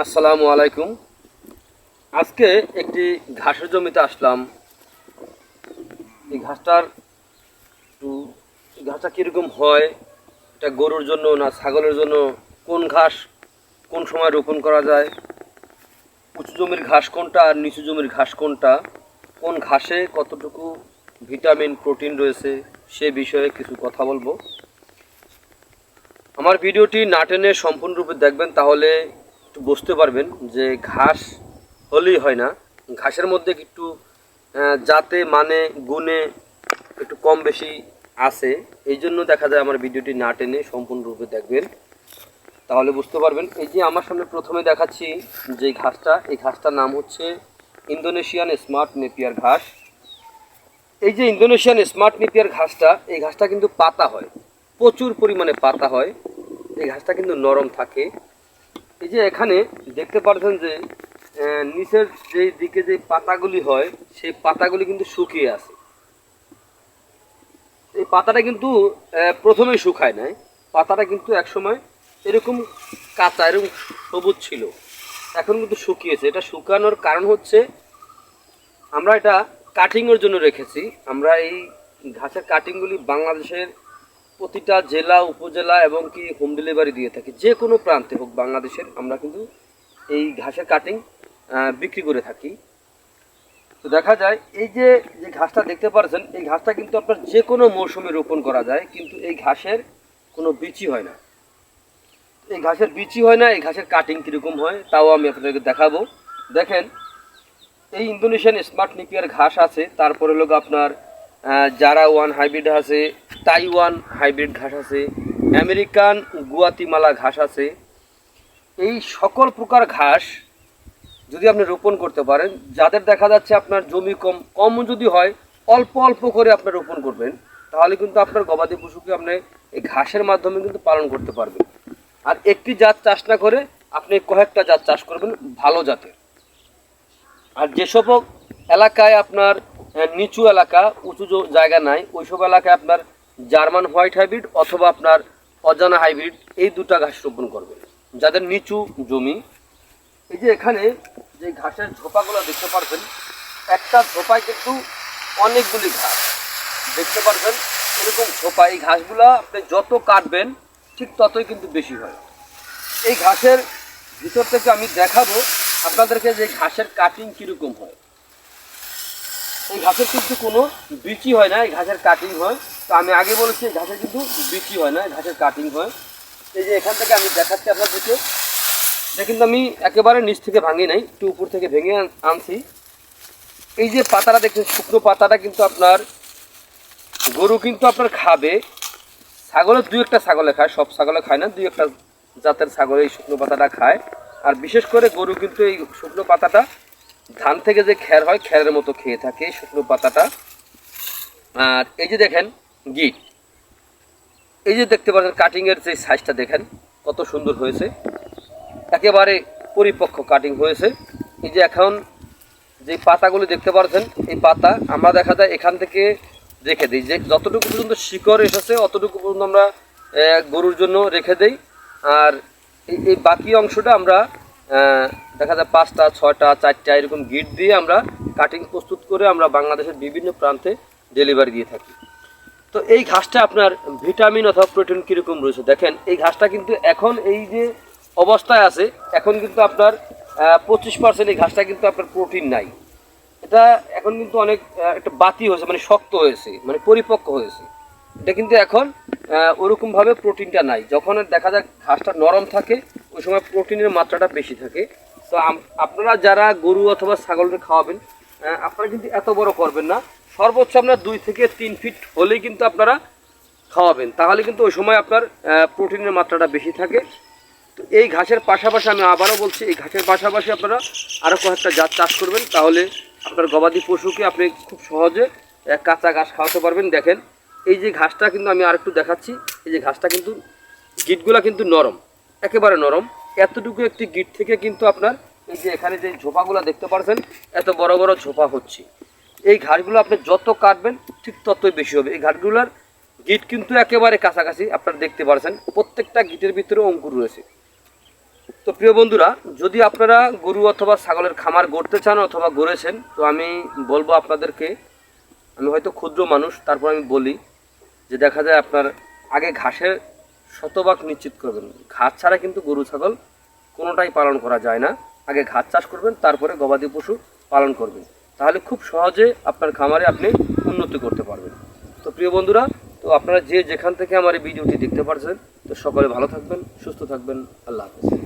আসসালামু আলাইকুম। আজকে একটি ঘাসের জমিতে আসলাম। এই ঘাসটার ঘাসটা কীরকম হয়, এটা গরুর জন্য না ছাগলের জন্য, কোন ঘাস কোন সময় রোপণ করা যায়, উঁচু জমির ঘাস কোনটা আর নিচু জমির ঘাস কোনটা, কোন ঘাসে কতটুকু ভিটামিন, প্রোটিন রয়েছে সে বিষয়ে কিছু কথা বলব। আমার ভিডিওটি না টেনে সম্পূর্ণরূপে দেখবেন, তাহলে একটু বুঝতে পারবেন যে ঘাস হলেই হয় না। ঘাসের মধ্যে একটু জাতে মানে গুণে একটু কম বেশি আছে। এই জন্য দেখা যায় আমার ভিডিওটি না টেনে সম্পূর্ণরূপে দেখবেন। তাহলে বুঝতে পারবেন। এই যে আমার সামনে প্রথমে দেখাচ্ছি যে ঘাসটা, এই ঘাসটার নাম হচ্ছে ইন্দোনেশিয়ান স্মার্ট নেপিয়ার ঘাস। এই যে ইন্দোনেশিয়ান স্মার্ট নেপিয়ার ঘাসটা, এই ঘাসটা কিন্তু পাতা হয়। প্রচুর পরিমাণে পাতা হয়। এই ঘাসটা কিন্তু নরম থাকে। এই যে এখানে দেখতে পাচ্ছেন যে নিচের যে দিকে যে পাতাগুলি হয় সেই পাতাগুলি কিন্তু শুকিয়ে আছে। এই পাতাটা কিন্তু আহ, প্রথমেই শুকায় নাই। পাতাটা কিন্তু একসময় এরকম কাঁচা এরকম সবুজ ছিল। এখন কিন্তু শুকিয়েছে। এটা শুকানোর কারণ হচ্ছে আমরা এটা কাটিংয়ের জন্য রেখেছি। আমরা এই ঘাসের কাটিংগুলি বাংলাদেশের প্রতিটা জেলা, উপজেলা এবং কি হোম ডেলিভারি দিয়ে থাকি। যে কোনো প্রান্তে হোক বাংলাদেশের, আমরা কিন্তু এই ঘাসের কাটিং বিক্রি করে থাকি। তো দেখা যায়, এই যে যে ঘাসটা দেখতে পাচ্ছেন এই ঘাসটা কিন্তু আপনার যে কোনো মৌসুমে রোপণ করা যায়, কিন্তু এই ঘাসের কোনো বিচি হয় না। এই ঘাসের বিচি হয় না, এই ঘাসের কাটিং কীরকম হয়, তাও আমি আপনাদেরকে দেখাবো। দেখেন, এই ইন্দোনেশিয়ান স্মার্ট নিপিয়ার ঘাস আছে, তারপরে হলো আপনার জারা ওয়ান হাইব্রিড আছে, তাইওয়ান হাইব্রিড ঘাস আছে, আমেরিকান গুয়াতিমালা ঘাস আছে, এই সকল প্রকার ঘাস যদি আপনি রোপণ করতে পারেন, যাদের দেখা যাচ্ছে আপনার জমি কম কম যদি হয়, অল্প অল্প করে আপনি রোপণ করবেন, তাহলে কিন্তু আপনার গবাদি পশুকে আপনি এই ঘাসের মাধ্যমে কিন্তু পালন করতে পারবেন। আর একটি জাত চাষ না করে আপনি কয়েকটা জাত চাষ করবেন ভালো জাতের। আর যেসব এলাকায় আপনার নিচু এলাকা, উঁচু জায়গা নাই। ওইসব এলাকায় আপনার জার্মান হোয়াইট হাইব্রিড অথবা আপনার অজানা হাইব্রিড, এই দুটা ঘাস রোপণ করবেন। যাদের নিচু জমি, এই যে এখানে যে ঘাসের ঝোপাগুলো দেখতে পারবেন, একটা ঝোপায় কিন্তু অনেকগুলি ঘাস। দেখতে পারবেন, এরকম ঝোপা, এই ঘাসগুলো আপনি যত কাটবেন, ঠিক ততই কিন্তু বেশি হয়। এই ঘাসের ভিতর থেকে আমি দেখাবো আপনাদেরকে যে ঘাসের কাটিং কীরকম হয়। এই ঘাসের কিন্তু কোনো বিচি হয় না, এই ঘাসের কাটিং হয়। তো আমি আগে বলেছি, এই ঘাসের কিন্তু বিচি হয় না ঘাসের কাটিং হয়। এই যে এখান থেকে আমি দেখাচ্ছি আপনাদেরকে, এটা কিন্তু আমি একেবারে নিচ থেকে ভাঙি নাই, একটু উপর থেকে ভেঙে আনছি। এই যে পাতাটা দেখছেন, শুকনো পাতাটা কিন্তু আপনার, গরু কিন্তু আপনার খাবে। ছাগলের দুই একটা ছাগলে খায়, সব ছাগলে খায় না, দুই একটা জাতের ছাগলে এই শুকনো পাতাটা খায়। আর বিশেষ করে গরু কিন্তু এই শুকনো পাতাটা ধান থেকে যে খ্যার হয় খ্যারের মতো খেয়ে থাকে শুকনো পাতাটা। আর এই যে দেখেন, গিট। এই যে দেখতে পাচ্ছেন কাটিংয়ের যে সাইজটা দেখেন, কত সুন্দর হয়েছে। একেবারে পরিপক্ক কাটিং হয়েছে। এই যে এখন যে পাতাগুলি দেখতে পাচ্ছেন, এই পাতা আমরা দেখা যায় এখান থেকে রেখে দিই। যে যতটুকু পর্যন্ত শিকড় এসেছে, অতটুকু পর্যন্ত আমরা গরুর জন্য রেখে দেই। আর এই বাকি অংশটা আমরা দেখা যায় পাঁচটা, ছয়টা, চারটা এরকম গিট দিয়ে আমরা কাটিং প্রস্তুত করে আমরা বাংলাদেশের বিভিন্ন প্রান্তে ডেলিভারি দিয়ে থাকি। তো এই ঘাসটা আপনার ভিটামিন অথবা প্রোটিন কীরকম রয়েছে? দেখেন, এই ঘাসটা কিন্তু এখন এই যে অবস্থায় আছে, এখন কিন্তু আপনার পঁচিশ পার্সেন্ট এই ঘাসটা কিন্তু আপনার প্রোটিন নাই। এটা এখন কিন্তু অনেক একটা বাতি হয়েছে মানে শক্ত হয়েছে মানে পরিপক্ক হয়েছে। এটা কিন্তু এখন ওরকমভাবে প্রোটিনটা নাই। যখন দেখা যায় ঘাসটা নরম থাকে ওই সময় প্রোটিনের মাত্রাটা বেশি থাকে। তো আপনারা যারা গরু অথবা ছাগলকে খাওয়াবেন আপনারা কিন্তু এত বড় করবেন না। সর্বোচ্চ আপনার দুই থেকে তিন ফিট হলেই কিন্তু আপনারা খাওয়াবেন। তাহলে কিন্তু ওই সময় আপনার প্রোটিনের মাত্রাটা বেশি থাকে। তো এই ঘাসের পাশাপাশি আমি আবারও বলছি, এই ঘাসের পাশাপাশি আপনারা আরও কয়েকটা জাত চাষ করবেন। তাহলে আপনার গবাদি পশুকে আপনি খুব সহজে কাঁচা ঘাস খাওয়াতে পারবেন। দেখেন, এই যে ঘাসটা কিন্তু আমি আরেকটু দেখাচ্ছি। এই যে ঘাসটা কিন্তু, গিটগুলা কিন্তু নরম। একেবারে নরম। এতটুকু একটি গিট থেকে কিন্তু আপনার এই যে এখানে যে ঝোপাগুলো দেখতে পাচ্ছেন এত বড় বড় ঝোপা হচ্ছে। এই ঘাসগুলো আপনি যত কাটবেন, ঠিক ততই বেশি হবে। এই ঘাসগুলোর গিট কিন্তু একেবারে কাছাকাছি আপনারা দেখতে পাচ্ছেন প্রত্যেকটা গিটের ভিতরে অঙ্কুর রয়েছে। তো প্রিয় বন্ধুরা, যদি আপনারা গরু অথবা ছাগলের খামার গড়তে চান অথবা গড়েছেন, তো আমি বলব আপনাদেরকে, আমি হয়তো ক্ষুদ্র মানুষ, তারপর আমি বলি যে দেখা যায় আপনার আগে ঘাসের শতভাগ নিশ্চিত করবেন। ঘাস ছাড়া কিন্তু গরু, ছাগল কোনোটাই পালন করা যায় না। আগে ঘাস চাষ করবেন, তারপরে গবাদি পশু পালন করবেন। তাহলে খুব সহজে আপনার খামারে আপনি উন্নতি করতে পারবেন। তো প্রিয় বন্ধুরা, তো আপনারা যে যেখান থেকে আমার এই ভিডিওটি দেখতে পারছেন, তো সকলে ভালো থাকবেন, সুস্থ থাকবেন, আল্লাহ হাফেজ।